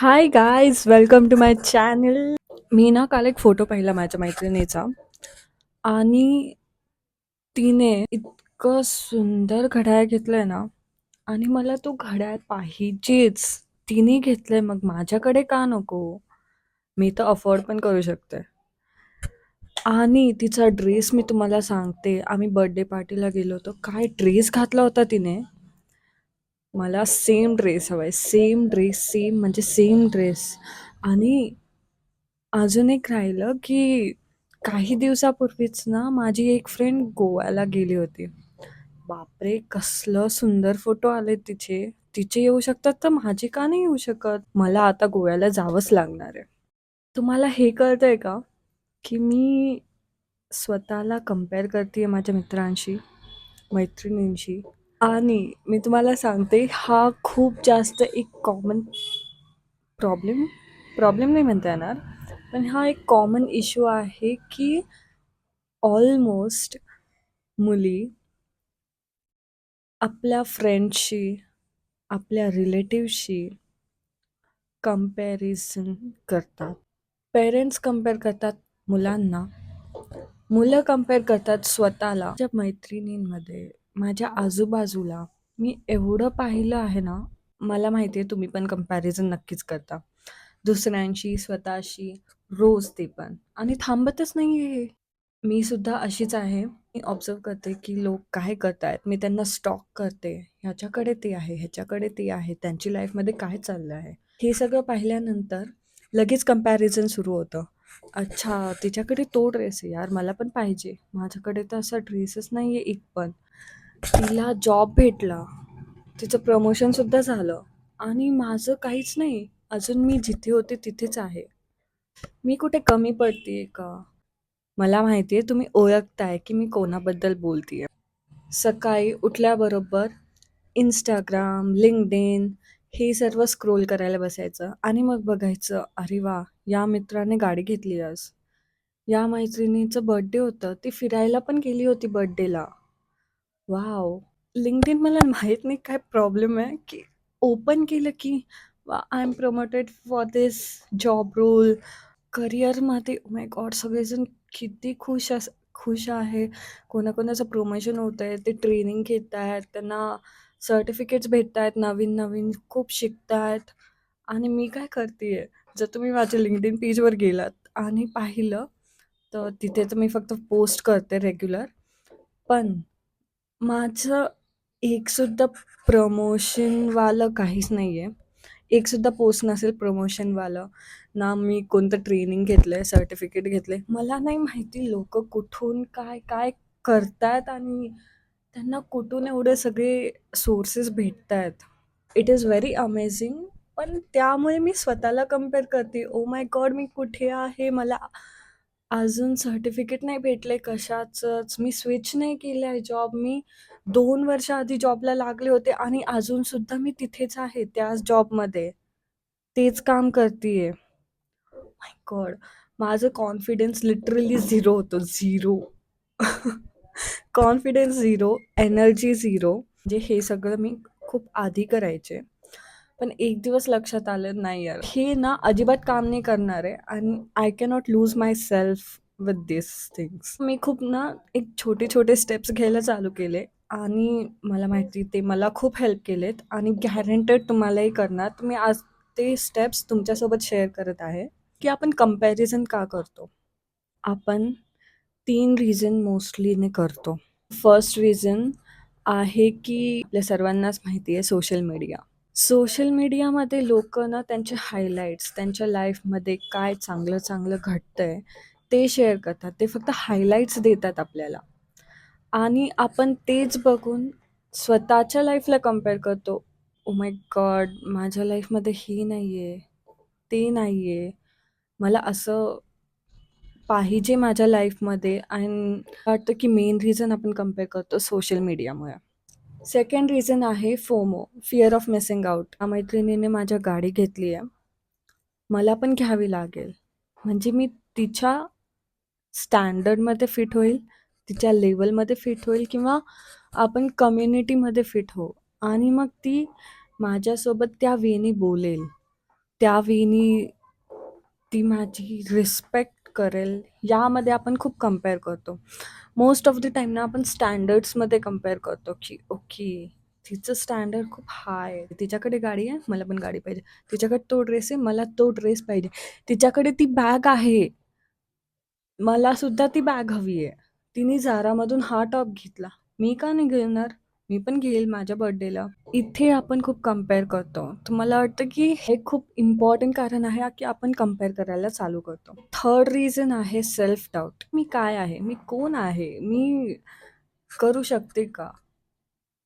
Hi guys welcome to my channel मी ना काल एक फोटो पाहिला माझ्या मैत्रिणीचा. आणि तिने इतकं सुंदर घड्याळ घेतलंय ना आणि मला तो घड्याळ पाहिजेच. तिने घेतलंय मग माझ्याकडे का नको? मी तर अफोर्ड पण करू शकते. आणि तिचा ड्रेस मी तुम्हाला सांगते. आम्ही बर्थडे पार्टीला गेलो होतो. काय ड्रेस घातला होता तिने? मला सेम ड्रेस हवाय. सेम ड्रेस सेम म्हणजे सेम ड्रेस आणि अजून एक राहिलं की काही दिवसापूर्वीच ना माझी एक फ्रेंड गोव्याला गेली होती. बापरे कसलं सुंदर फोटो आले तिचे. तिचे येऊ शकतात तर माझे का नाही येऊ शकत? मला आता गोव्याला जावंच लागणार आहे. तुम्हाला हे कळतंय का की मी स्वतःला कंपेअर करते माझ्या मित्रांशी मैत्रिणींशी? आणि मी तुम्हाला सांगते हा खूप जास्त एक कॉमन प्रॉब्लेम प्रॉब्लेम नाही म्हणता येणार पण हा एक कॉमन इश्यू आहे की ऑलमोस्ट मुली आपल्या फ्रेंडशी आपल्या रिलेटिव्हशी कंपॅरिझन करतात. पेरेंट्स कंपेअर करतात मुलांना. मुलं कंपेअर करतात स्वतःला. मैत्रिणींमध्ये माझ्या आजूबाजूला मी एवढं पाहिलं आहे ना मला माहिती आहे तुम्ही पण कंपॅरिझन नक्कीच करता. दुसऱ्यांशी स्वतःशी रोज ते पण. आणि थांबतच नाही आहे मी सुद्धा अशीच आहे. मी ऑब्झर्व करते की लोक काय करतायत. मी त्यांना स्टॉक करते. ह्याच्याकडे ते आहे ह्याच्याकडे ते आहे. त्यांची लाईफमध्ये काय चाललं आहे? हे सगळं पाहिल्यानंतर लगेच कंपॅरिझन सुरू होतं. अच्छा तिच्याकडे तो ड्रेस आहे यार. मला पण पाहिजे. माझ्याकडे तर असा ड्रेसच नाही आहे एक पण. तिला जॉब भेटला. तिचं प्रमोशनसुद्धा झालं. आणि माझं काहीच नाही. अजून मी जिथे होते तिथेच आहे. मी कुठे कमी पडते का? मला माहिती आहे तुम्ही ओळखताय की मी कोणाबद्दल बोलते सकाळी उठल्याबरोबर इंस्टाग्राम लिंक्डइन हे सर्व स्क्रोल करायला बसायचं. आणि मग बघायचं अरे वा या मित्राने गाडी घेतली आज. या मैत्रिणीचं बर्थडे होतं. ती फिरायला पण गेली होती बर्थडेला वाव. लिंक्डइन मला माहीत नाही काय प्रॉब्लेम आहे की ओपन केलं की वा I am promoted for this job role करिअरमध्ये माय गॉड सगळेजण किती खुश अस खुश आहे. कोणाकोणाचं प्रमोशन होत आहे ते ट्रेनिंग घेत आहेत त्यांना सर्टिफिकेट्स भेटत आहेत नवीन नवीन खूप शिकत आहेत आणि मी काय करते आहे जर तुम्ही माझ्या लिंक्डइन पेजवर गेलात आणि पाहिलं तर तिथे तर मी फक्त पोस्ट करते रेग्युलर पण माझं एकसुद्धा प्रमोशनवालं काहीच नाही आहे एकसुद्धा पोस्ट नसेल प्रमोशनवालं ना मी कोणतं ट्रेनिंग घेतलं आहे सर्टिफिकेट घेतलं आहे मला नाही माहिती लोक कुठून काय काय करतायत आणि त्यांना कुठून एवढे सगळे सोर्सेस भेटत आहेत इट इज व्हेरी अमेझिंग पण त्यामुळे मी स्वतःला कंपेअर करते. ओ माय गॉड मी कुठे आहे? मला अजून सर्टिफिकेट नाही भेटले कशाचंच. मी स्विच नाही केलं आहे जॉब मी दोन वर्ष आधी जॉबला लागले होते आणि अजूनसुद्धा मी तिथेच आहे त्याच जॉबमध्ये तेच काम करते माय गॉड माझं कॉन्फिडन्स लिटरली झिरो होतो. Zero confidence zero energy zero म्हणजे हे सगळं मी खूप आधी करायचे. पण एक दिवस लक्षात आलं नाही यार. हे ना अजिबात काम नाही करणार आहे आणि I cannot lose myself with this things मी खूप ना एक छोटे छोटे स्टेप्स घ्यायला चालू केले आणि मला माहिती ते मला खूप हेल्प केलेत आणि गॅरंटेड तुम्हालाही करणार. तुम्ही आज ते स्टेप्स तुमच्यासोबत शेअर करत आहे की आपण कंपॅरिझन का करतो? आपण तीन रिझन मोस्टलीने करतो. फर्स्ट रिझन आहे की आपल्या सर्वांनाच माहिती आहे सोशल मीडिया सोशल मीडियामध्ये लोक ना त्यांचे हायलाईट्स त्यांच्या लाईफमध्ये काय चांगलं चांगलं घडतं आहे ते शेअर करतात. ते फक्त हायलाईट्स देतात आपल्याला. आणि आपण तेच बघून स्वतःच्या लाईफला कंपेअर करतो ओ माय गॉड माझ्या लाईफमध्ये हे नाही आहे ते नाही आहे मला असं पाहिजे माझ्या लाईफमध्ये आणि वाटतं की मेन रिझन आपण कंपेअर करतो सोशल मीडियामुळे सेकंड रिझन आहे FOMO fear of missing out या मैत्रिणीने माझ्या गाडी घेतली आहे. मला पण घ्यावी लागेल. म्हणजे मी तिच्या स्टँडर्डमध्ये फिट होईल तिच्या लेवलमध्ये फिट होईल किंवा आपण कम्युनिटीमध्ये फिट हो आणि मग ती माझ्यासोबत त्या वेनी बोलेल. त्या वेनी ती माझी रिस्पेक्ट करेल यामध्ये आपण खूप कंपेअर करतो. मोस्ट ऑफ द टाईम ना आपण स्टँडर्ड्समध्ये कंपेअर करतो की ओके तिचं स्टँडर्ड खूप हाय आहे. तिच्याकडे गाडी आहे मला पण गाडी पाहिजे. तिच्याकडे तो ड्रेस आहे मला तो ड्रेस पाहिजे. तिच्याकडे ती बॅग आहे. मला सुद्धा ती बॅग हवी आहे. तिने झारामधून हा टॉप घेतला. मी का नाही घेणार? मी पण घेईल माझ्या बर्थडेला इथे आपण खूप कंपेअर करतो. तुम्हाला वाटतं की हे खूप इम्पॉर्टंट कारण आहे की आपण कंपेअर करायला चालू करतो. थर्ड रिझन आहे सेल्फ डाऊट मी काय आहे? मी कोण आहे? मी करू शकते का?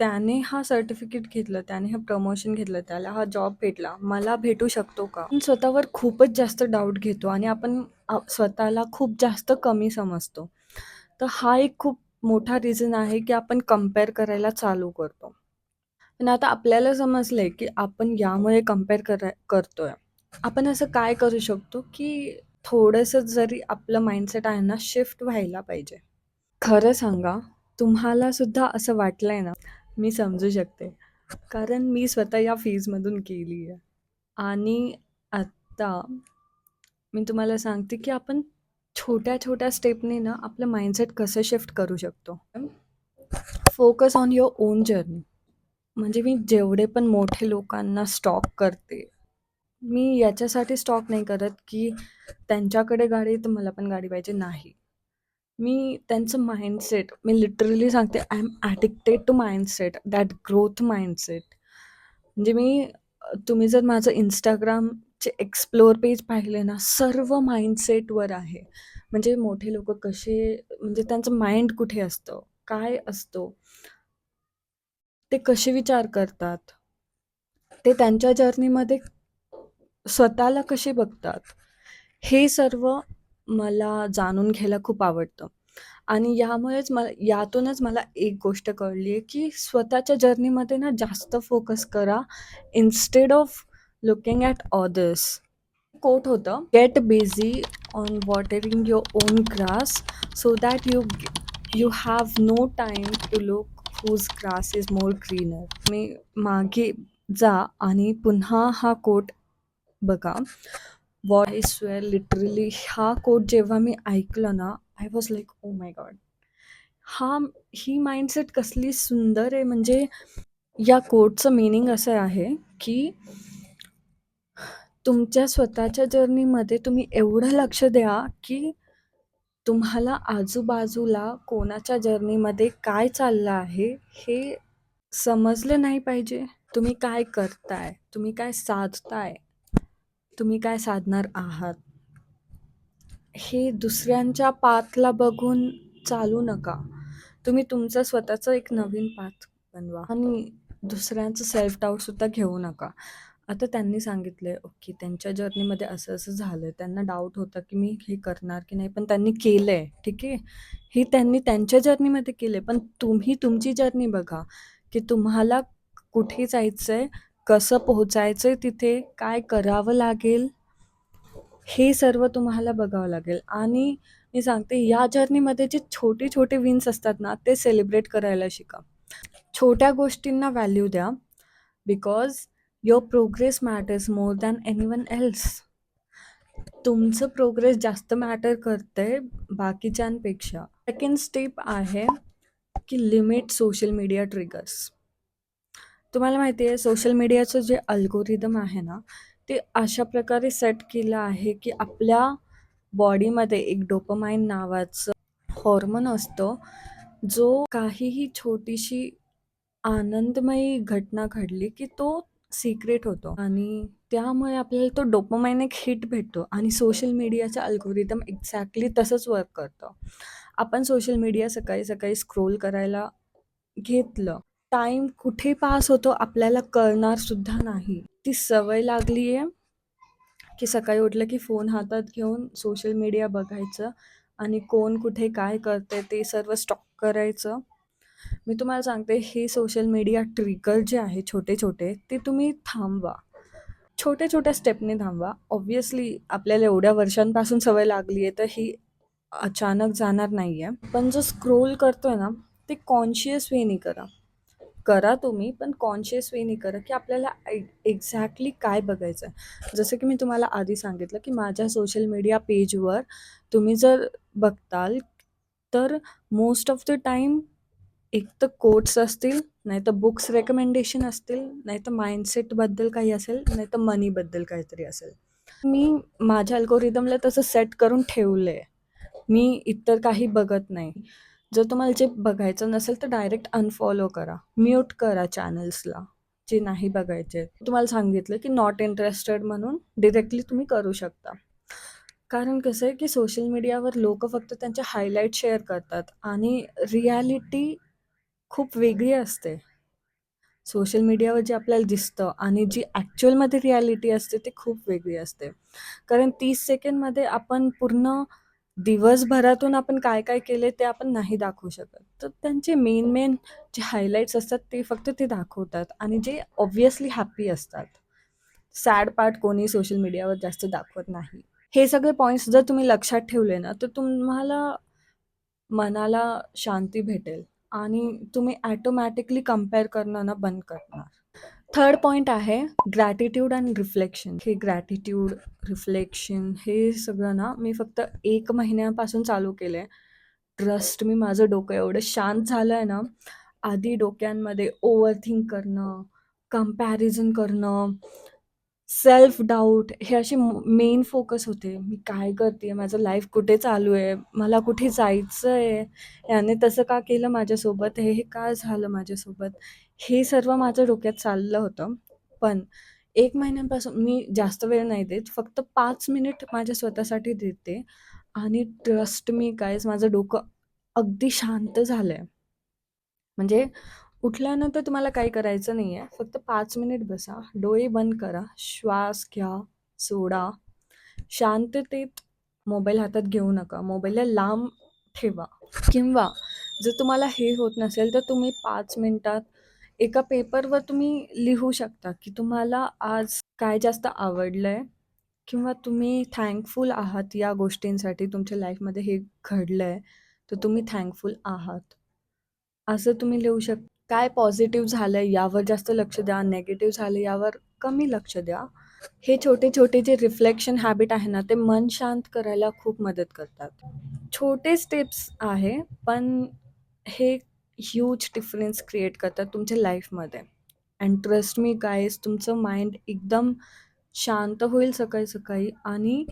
त्याने हा सर्टिफिकेट घेतलं त्याने हे प्रमोशन घेतलं त्याला हा जॉब भेटला. मला भेटू शकतो का? आपण स्वतःवर खूपच जास्त डाऊट घेतो आणि आपण स्वतःला खूप जास्त कमी समजतो. तर हा एक खूप मोठा रिझन आहे की आपण कंपेअर करायला चालू करतो. पण आता आपल्याला समजलंय की आपण यामुळे कंपेअर करा करतोय. आपण असं काय करू शकतो की थोडंसं जरी आपलं माइंडसेट आहे ना शिफ्ट व्हायला पाहिजे. खरं सांगा तुम्हाला सुद्धा असं वाटलंय ना? मी समजू शकते. कारण मी स्वतः या फीजमधून गेली आहे आणि आत्ता मी तुम्हाला सांगते की आपण छोट्या छोट्या स्टेपने ना आपलं माइंडसेट कसं शिफ्ट करू शकतो? Focus on your own journey म्हणजे मी जेवढे पण मोठे लोकांना स्टॉक करते मी याच्यासाठी स्टॉक नाही करत की त्यांच्याकडे गाडी तर मला पण गाडी पाहिजे नाही. मी त्यांचं माइंडसेट मी लिटरली सांगते I am addicted to mindset that growth mindset म्हणजे मी तुम्ही जर माझं इंस्टाग्राम चे एक्सप्लोअर पेज पाहिले ना सर्व माइंडसेटवर आहे. म्हणजे मोठे लोक कसे म्हणजे त्यांचं माइंड कुठे असतं? काय असतो? ते कसे विचार करतात? ते त्यांच्या जर्नीमध्ये स्वतःला कसे बघतात? हे सर्व मला जाणून घ्यायला खूप आवडतं. आणि यामुळेच मला यातूनच मला एक गोष्ट कळली आहे की स्वतःच्या जर्नीमध्ये ना जास्त फोकस करा instead of looking at others quote होतं get busy on watering your own grass so that you you have no time to look whose grass is more greener मी मागे जा आणि पुन्हा हा कोट बघा. वॉट आय स्वेअर लिटरली हा quote जेव्हा मी ऐकलं ना I was like oh my God हा ही माइंडसेट कसली सुंदर आहे म्हणजे या कोटचं मिनिंग असं आहे की तुमच्या स्वतःच्या जर्नीमध्ये तुम्ही एवढं लक्ष द्या की तुम्हाला आजूबाजूला कोणाच्या जर्नीमध्ये काय चाललं आहे हे समजलं नाही पाहिजे. तुम्ही काय करताय? तुम्ही काय साधताय? तुम्ही काय साधणार आहात? हे दुसऱ्यांच्या पाथला बघून चालू नका. तुम्ही तुमचं स्वतःचं एक नवीन पाथ बनवा. आणि दुसऱ्यांचं सेल्फ डाऊटसुद्धा घेऊ नका. आता त्यांनी सांगितलं आहे ओके त्यांच्या जर्नीमध्ये असं असं झालं त्यांना डाऊट होता की मी हे करणार की नाही पण त्यांनी केलं आहे ठीक आहे? हे त्यांनी त्यांच्या जर्नीमध्ये केलं आहे पण तुम्ही तुमची जर्नी बघा की तुम्हाला कुठे जायचं आहे कसं पोहोचायचं आहे तिथे काय करावं लागेल हे सर्व तुम्हाला बघावं लागेल. आणि मी सांगते या जर्नीमध्ये जे छोटे छोटे विन्स असतात ना ते सेलिब्रेट करायला शिका. छोट्या गोष्टींना व्हॅल्यू द्या because your progress matters more than anyone else तुमचं प्रोग्रेस जास्त मॅटर करतंय बाकीच्यांपेक्षा. सेकंड स्टेप आहे की लिमिट सोशल मीडिया ट्रिगर्स तुम्हाला माहिती आहे सोशल मीडियाचं जे अल्गोरिदम आहे ना ते अशा प्रकारे सेट केलं आहे की आपल्या बॉडीमध्ये एक डोपमाइन नावाचं हॉर्मोन असतं जो काहीही छोटीशी आनंदमयी घटना घडली की तो सिक्रेट होतो. आणि त्यामुळे आपल्याला तो डोपामाइन एक हिट भेटतो आणि सोशल मीडियाचा अल्गोरिदम एक्झॅक्टली तसंच वर्क करतं. आपण सोशल मीडिया सकाळी सकाळी स्क्रोल करायला घेतलं टाइम कुठे पास होतो आपल्याला कळणार सुद्धा नाही. ती सवय लागली आहे की सकाळी उठलं की फोन हातात घेऊन सोशल मीडिया बघायचं आणि कोण कुठे काय करते ते सर्व स्टॉक करायचं. मी तुम्हाला सांगते हे सोशल मीडिया ट्रिगर जे आहे छोटे छोटे ते तुम्ही थांबवा. छोट्या छोट्या स्टेपने थांबवा. ऑब्व्हियसली आपल्याला एवढ्या वर्षांपासून सवय लागली आहे तर ही अचानक जाणार नाही आहे पण जो स्क्रोल करतो आहे ना ते कॉन्शियस वेनी करा. करा तुम्ही पण कॉन्शियस वेनी करा की आपल्याला एक्झॅक्टली काय बघायचं आहे जसं की मी तुम्हाला आधी सांगितलं की माझ्या सोशल मीडिया पेजवर तुम्ही जर बघताल तर मोस्ट ऑफ द टाईम एक तर कोट्स असतील नाही तर बुक्स रेकमेंडेशन असतील नाही तर माइंडसेटबद्दल काही असेल नाही तर मनीबद्दल काहीतरी असेल. मी माझ्या अल्गोरिदमला तसं सेट करून ठेवलं आहे मी इतर काही बघत नाही. जर तुम्हाला जे बघायचं नसेल तर डायरेक्ट अनफॉलो करा. म्यूट करा चॅनल्सला जे नाही बघायचे. तुम्हाला सांगितलं की नॉट इंटरेस्टेड म्हणून डिरेक्टली तुम्ही करू शकता. कारण कसं आहे की सोशल मीडियावर लोक फक्त त्यांचे हायलाईट शेअर करतात आणि रियालिटी खूप वेगळी असते. सोशल मीडियावर जे आपल्याला दिसतं आणि जी ॲक्च्युअलमध्ये रियालिटी असते ती खूप वेगळी असते. कारण तीस सेकंडमध्ये आपण पूर्ण दिवसभरातून आपण काय काय केले ते आपण नाही दाखवू शकत. तर त्यांचे मेन मेन जे हायलाईट्स असतात ते फक्त ते दाखवतात आणि जे ऑब्वियसली हॅप्पी असतात. सॅड पार्ट कोणी सोशल मीडियावर जास्त दाखवत नाही. हे सगळे पॉईंट्स जर तुम्ही लक्षात ठेवले ना तर तुम्हाला मनाला शांती भेटेल. आणि तुम्ही ॲटोमॅटिकली कंपेअर करणं ना बंद करणार. थर्ड पॉईंट आहे ग्रॅटिट्यूड अँड रिफ्लेक्शन हे ग्रॅटिट्यूड रिफ्लेक्शन हे सगळं ना मी फक्त एक महिन्यापासून चालू केलं आहे ट्रस्ट मी माझं डोकं एवढं शांत झालं आहे ना आधी डोक्यांमध्ये ओव्हर थिंक करणं कंपॅरिझन करणं सेल्फ डाऊट हे असे मेन फोकस होते. मी काय करते माझं लाईफ कुठे चालू आहे? मला कुठे जायचं आहे? याने तसं का केलं माझ्यासोबत? हे हे का झालं माझ्यासोबत? हे सर्व माझ्या डोक्यात चाललं होतं. पण एक महिन्यापासून मी जास्त वेळ नाही देत. फक्त पाच मिनिट माझ्या स्वतःसाठी देते. आणि ट्रस्ट मी कायच माझं डोकं अगदी शांत झालं आहे म्हणजे उठल्यानंतर तुम्हाला काही करायचं नाही आहे फक्त पाच मिनिट बसा. डोळे बंद करा. श्वास घ्या. सोडा. शांततेत मोबाईल हातात घेऊ नका. मोबाईलला लांब ठेवा. किंवा जर तुम्हाला हे होत नसेल तर तुम्ही पाच मिनटात एका पेपरवर तुम्ही लिहू शकता की तुम्हाला आज काय जास्त आवडलं आहे किंवा तुम्ही थँकफुल आहात या गोष्टींसाठी तुमच्या लाईफमध्ये हे घडलं आहे तर तुम्ही थँकफुल आहात. असं तुम्ही लिहू शक काय पॉझिटिव्ह झालं आहे यावर जास्त लक्ष द्या नेगेटिव्ह झालं यावर कमी लक्ष द्या. हे छोटे छोटे जे रिफ्लेक्शन हॅबिट आहे ना ते मन शांत करायला खूप मदत करतात. छोटे स्टेप्स आहे पण हे ह्यूज डिफरन्स क्रिएट करतात तुमच्या लाईफमध्ये अँड ट्रस्ट मी गाईज तुमचं माइंड एकदम शांत होईल सकाळी सकाळी आणि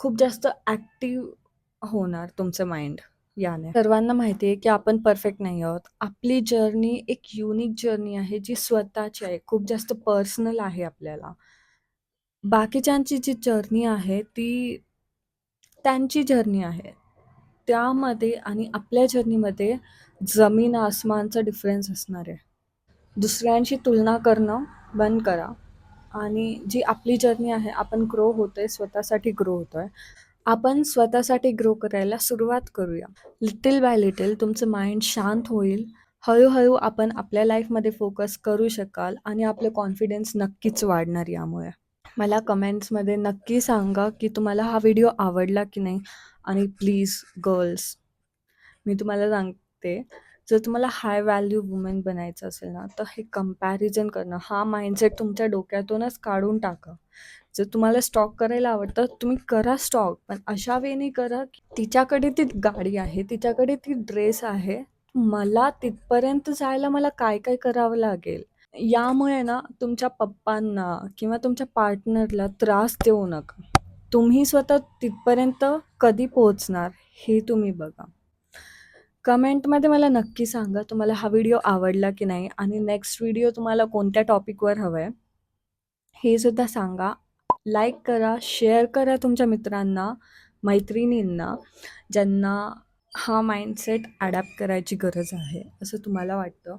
खूप जास्त ॲक्टिव्ह होणार तुमचं माइंड याने. सर्वांना माहिती आहे की आपण परफेक्ट नाही आहोत. आपली जर्नी एक युनिक जर्नी आहे जी स्वतःची आहे. खूप जास्त पर्सनल आहे आपल्याला. बाकीच्यांची जी जर्नी आहे ती त्यांची जर्नी आहे. त्यामध्ये आणि आपल्या जर्नीमध्ये जमीन आसमानचा डिफरन्स असणार आहे. दुसऱ्यांशी तुलना करणं बंद करा. आणि जी आपली जर्नी आहे आपण ग्रो होतोय स्वतःसाठी ग्रो होतोय. आपण स्वतःसाठी ग्रो करायला सुरुवात करूया. लिटिल बाय लिटिल तुमचं माइंड शांत होईल. हळूहळू आपण आपल्या लाईफमध्ये फोकस करू शकाल आणि आपलं कॉन्फिडन्स नक्कीच वाढणार यामुळे. मला कमेंट्समध्ये नक्की सांगा की तुम्हाला हा व्हिडिओ आवडला की नाही? आणि प्लीज गर्ल्स मी तुम्हाला सांगते. जर तुम्हाला हाय व्हॅल्यू वुमेन बनायचं असेल ना तर हे कंपॅरिझन करणं हा माइंडसेट तुमच्या डोक्यातूनच काढून टाका. जर तुम्हाला स्टॉक करायला आवडतं तुम्ही करा स्टॉक पण अशा वेने करा की तिच्याकडे ती गाडी आहे तिच्याकडे ती ड्रेस आहे मला तिथपर्यंत जायला मला काय काय करावं लागेल? यामुळे ना तुमच्या पप्पांना किंवा तुमच्या पार्टनरला त्रास देऊ नका. तुम्ही स्वतः तिथपर्यंत कधी पोहोचणार हे तुम्ही बघा. कमेंटमध्ये मला नक्की सांगा तुम्हाला हा व्हिडिओ आवडला की नाही आणि नेक्स्ट व्हिडिओ तुम्हाला कोणत्या टॉपिकवर हवं आहे हे सुद्धा सांगा. लाईक करा शेअर करा तुमच्या मित्रांना मैत्रिणींना ज्यांना हा माइंडसेट ॲडॅप्ट करायची गरज आहे असं तुम्हाला वाटतं.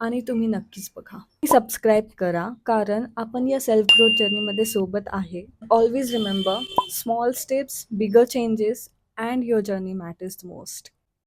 आणि तुम्ही नक्कीच बघा. सबस्क्राईब करा कारण आपण या सेल्फ ग्रोथ जर्नीमध्ये सोबत आहे. Always remember small steps bigger changes and your journey matters most